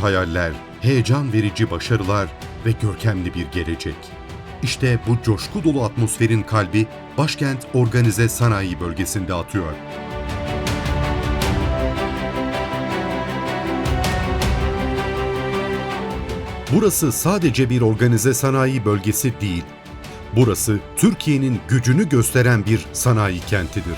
hayaller, heyecan verici başarılar ve görkemli bir gelecek. İşte bu coşku dolu atmosferin kalbi başkent organize sanayi bölgesinde atıyor. Burası sadece bir organize sanayi bölgesi değil. Burası Türkiye'nin gücünü gösteren bir sanayi kentidir.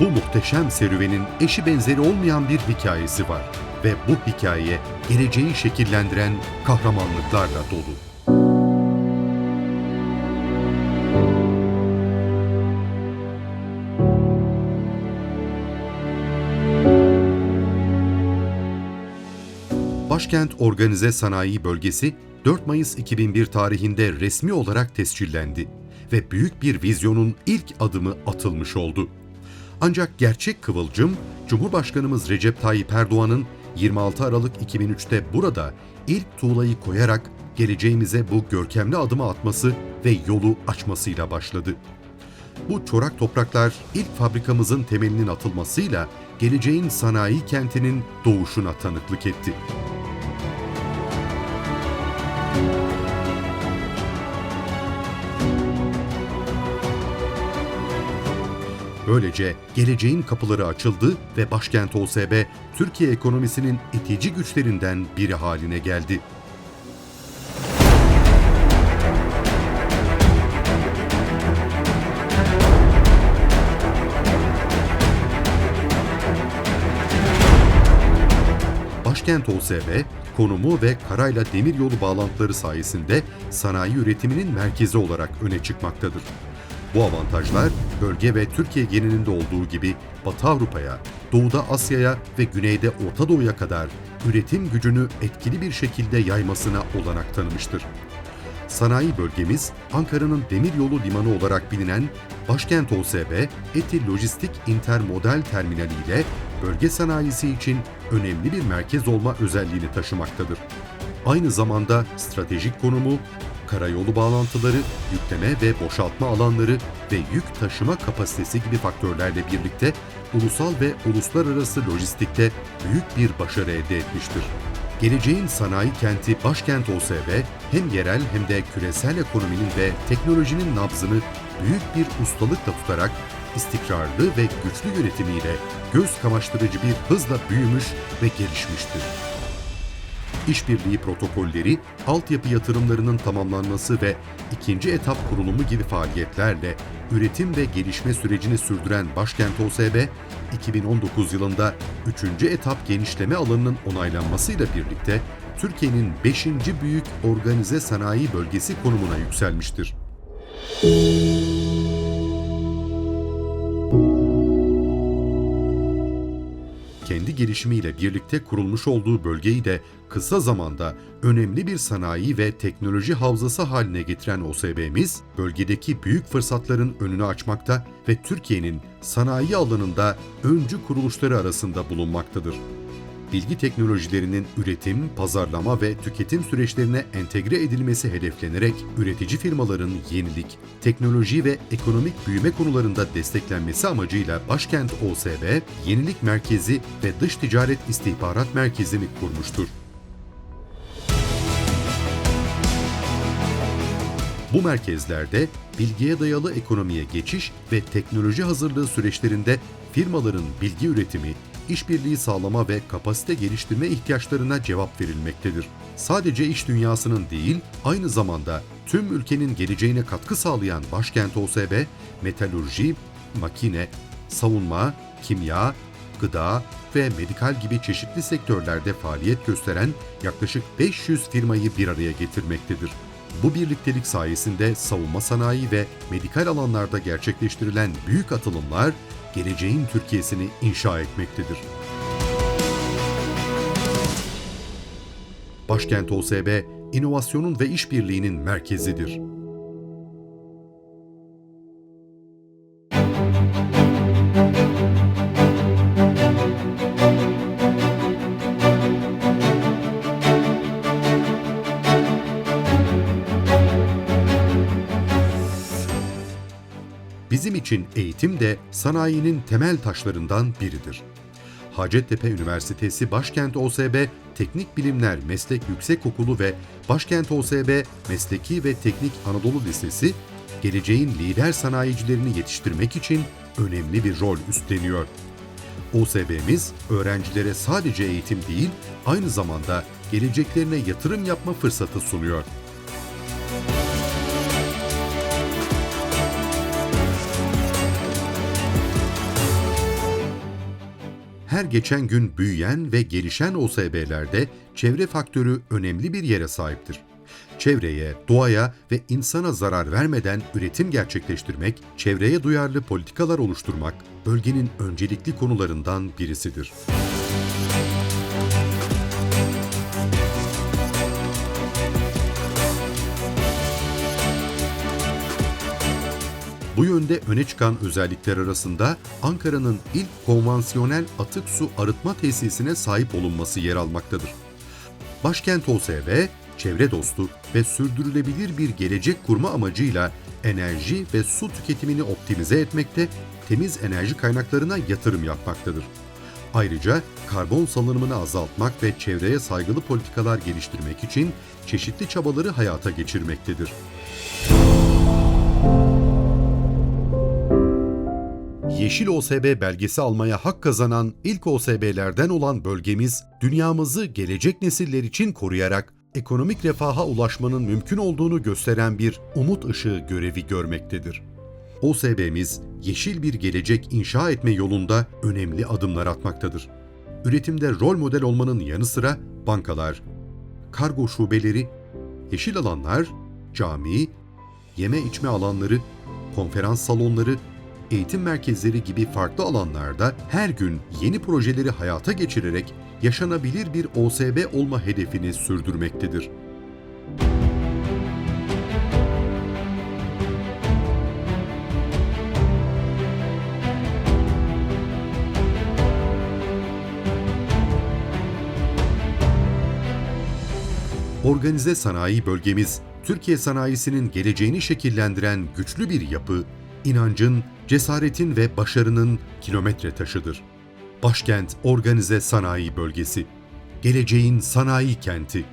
Bu muhteşem serüvenin eşi benzeri olmayan bir hikayesi var ve bu hikaye geleceği şekillendiren kahramanlıklarla dolu. Başkent Organize Sanayi Bölgesi 4 Mayıs 2001 tarihinde resmi olarak tescillendi ve büyük bir vizyonun ilk adımı atılmış oldu. Ancak gerçek kıvılcım Cumhurbaşkanımız Recep Tayyip Erdoğan'ın 26 Aralık 2003'te burada ilk tuğlayı koyarak geleceğimize bu görkemli adımı atması ve yolu açmasıyla başladı. Bu çorak topraklar ilk fabrikamızın temelinin atılmasıyla geleceğin sanayi kentinin doğuşuna tanıklık etti. Böylece geleceğin kapıları açıldı ve başkent OSB, Türkiye ekonomisinin itici güçlerinden biri haline geldi. Başkent OSB, konumu ve karayla demiryolu bağlantıları sayesinde sanayi üretiminin merkezi olarak öne çıkmaktadır. Bu avantajlar bölge ve Türkiye genelinde olduğu gibi Batı Avrupa'ya, Doğuda Asya'ya ve Güneyde Orta Doğu'ya kadar üretim gücünü etkili bir şekilde yaymasına olanak tanımıştır. Sanayi bölgemiz Ankara'nın demiryolu limanı olarak bilinen başkent OSB, Eti Lojistik Intermodal Terminali ile bölge sanayisi için önemli bir merkez olma özelliğini taşımaktadır. Aynı zamanda stratejik konumu, karayolu bağlantıları, yükleme ve boşaltma alanları ve yük taşıma kapasitesi gibi faktörlerle birlikte ulusal ve uluslararası lojistikte büyük bir başarı elde etmiştir. Geleceğin sanayi kenti başkent OSB hem yerel hem de küresel ekonominin ve teknolojinin nabzını büyük bir ustalıkla tutarak istikrarlı ve güçlü yönetimiyle göz kamaştırıcı bir hızla büyümüş ve gelişmiştir işbirliği protokolleri, altyapı yatırımlarının tamamlanması ve ikinci etap kurulumu gibi faaliyetlerle üretim ve gelişme sürecini sürdüren başkent OSB, 2019 yılında 3. etap genişleme alanının onaylanmasıyla birlikte Türkiye'nin 5. büyük organize sanayi bölgesi konumuna yükselmiştir. Kendi gelişimiyle birlikte kurulmuş olduğu bölgeyi de kısa zamanda önemli bir sanayi ve teknoloji havzası haline getiren OSB'miz, bölgedeki büyük fırsatların önünü açmakta ve Türkiye'nin sanayi alanında öncü kuruluşları arasında bulunmaktadır bilgi teknolojilerinin üretim, pazarlama ve tüketim süreçlerine entegre edilmesi hedeflenerek üretici firmaların yenilik, teknoloji ve ekonomik büyüme konularında desteklenmesi amacıyla Başkent OSB, Yenilik Merkezi ve Dış Ticaret İstihbarat Merkezi'ni kurmuştur. Bu merkezlerde bilgiye dayalı ekonomiye geçiş ve teknoloji hazırlığı süreçlerinde firmaların bilgi üretimi, işbirliği sağlama ve kapasite geliştirme ihtiyaçlarına cevap verilmektedir. Sadece iş dünyasının değil, aynı zamanda tüm ülkenin geleceğine katkı sağlayan başkent OSB, metalurji, makine, savunma, kimya, gıda ve medikal gibi çeşitli sektörlerde faaliyet gösteren yaklaşık 500 firmayı bir araya getirmektedir. Bu birliktelik sayesinde savunma sanayi ve medikal alanlarda gerçekleştirilen büyük atılımlar geleceğin Türkiye'sini inşa etmektedir. Başkent OSB, inovasyonun ve işbirliğinin merkezidir. İçin eğitim de sanayinin temel taşlarından biridir. Hacettepe Üniversitesi Başkent OSB Teknik Bilimler Meslek Yüksekokulu ve Başkent OSB Mesleki ve Teknik Anadolu Lisesi, geleceğin lider sanayicilerini yetiştirmek için önemli bir rol üstleniyor. OSB'miz öğrencilere sadece eğitim değil, aynı zamanda geleceklerine yatırım yapma fırsatı sunuyor. Her geçen gün büyüyen ve gelişen OSB'lerde çevre faktörü önemli bir yere sahiptir. Çevreye, doğaya ve insana zarar vermeden üretim gerçekleştirmek, çevreye duyarlı politikalar oluşturmak bölgenin öncelikli konularından birisidir. Bu yönde öne çıkan özellikler arasında Ankara'nın ilk konvansiyonel atık su arıtma tesisine sahip olunması yer almaktadır. Başkent OSB, çevre dostu ve sürdürülebilir bir gelecek kurma amacıyla enerji ve su tüketimini optimize etmekte, temiz enerji kaynaklarına yatırım yapmaktadır. Ayrıca karbon salınımını azaltmak ve çevreye saygılı politikalar geliştirmek için çeşitli çabaları hayata geçirmektedir. Yeşil OSB belgesi almaya hak kazanan ilk OSB'lerden olan bölgemiz, dünyamızı gelecek nesiller için koruyarak ekonomik refaha ulaşmanın mümkün olduğunu gösteren bir umut ışığı görevi görmektedir. OSB'miz yeşil bir gelecek inşa etme yolunda önemli adımlar atmaktadır. Üretimde rol model olmanın yanı sıra bankalar, kargo şubeleri, yeşil alanlar, cami, yeme içme alanları, konferans salonları, eğitim merkezleri gibi farklı alanlarda her gün yeni projeleri hayata geçirerek yaşanabilir bir OSB olma hedefini sürdürmektedir. Organize sanayi bölgemiz, Türkiye sanayisinin geleceğini şekillendiren güçlü bir yapı, inancın, cesaretin ve başarının kilometre taşıdır. Başkent Organize Sanayi Bölgesi, geleceğin sanayi kenti.